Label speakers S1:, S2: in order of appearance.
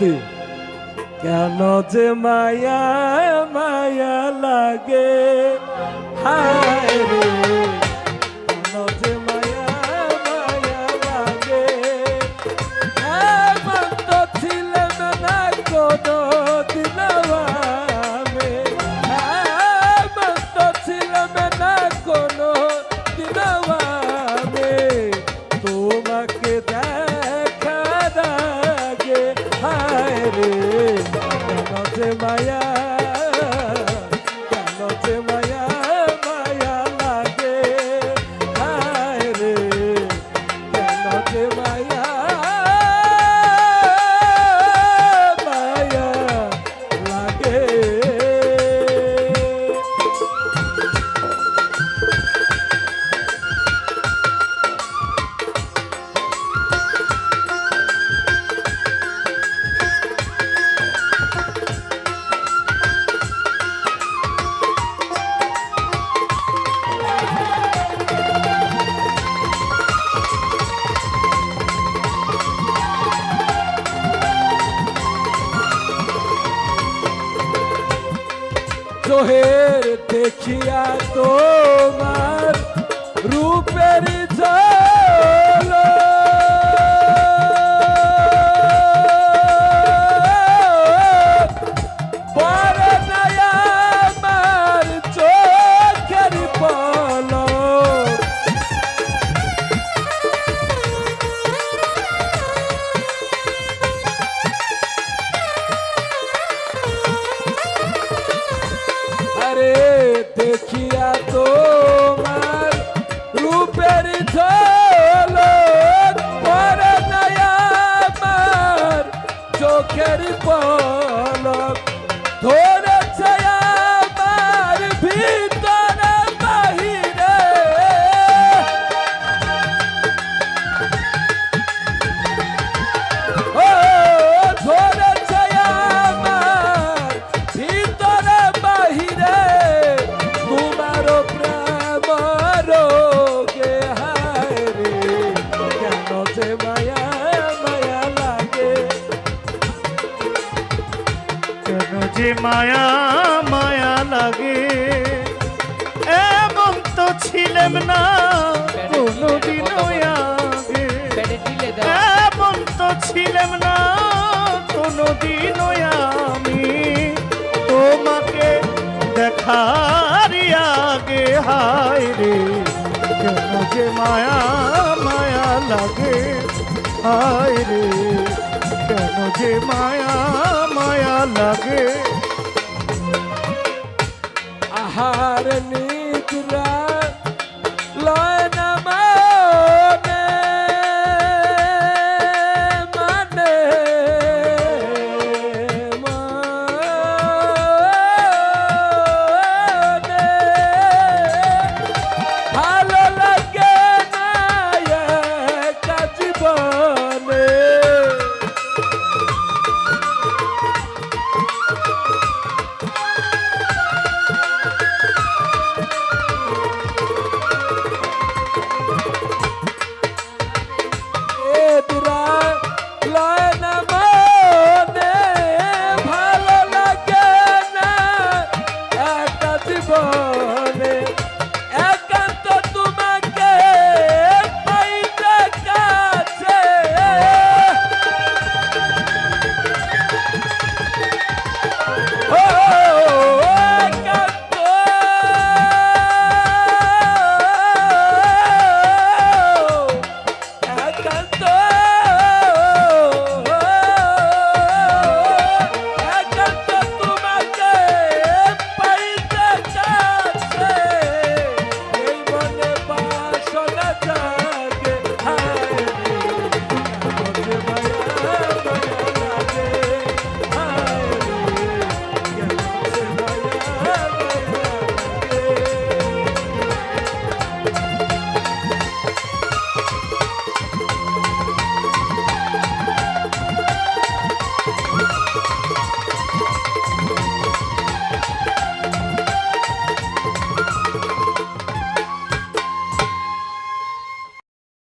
S1: সত্যি কেন যে মায়া মায়া লাগে? হায় রে। রে মায়া চোহের দেখিয়া তোমার પાલક. ધોળ যে মায়া মায়া লাগে।
S2: এমন তো ছিলাম না কোনোদিনও আগে। এমন তো ছিলাম না কোনোদিনও আমি। তোমাকে দেখার আগে, হায় রে, কেন যে মায়া মায়া লাগে। হায় রে। কেন যে মায়া মায়া লাগে?
S1: আহার নিদ্রা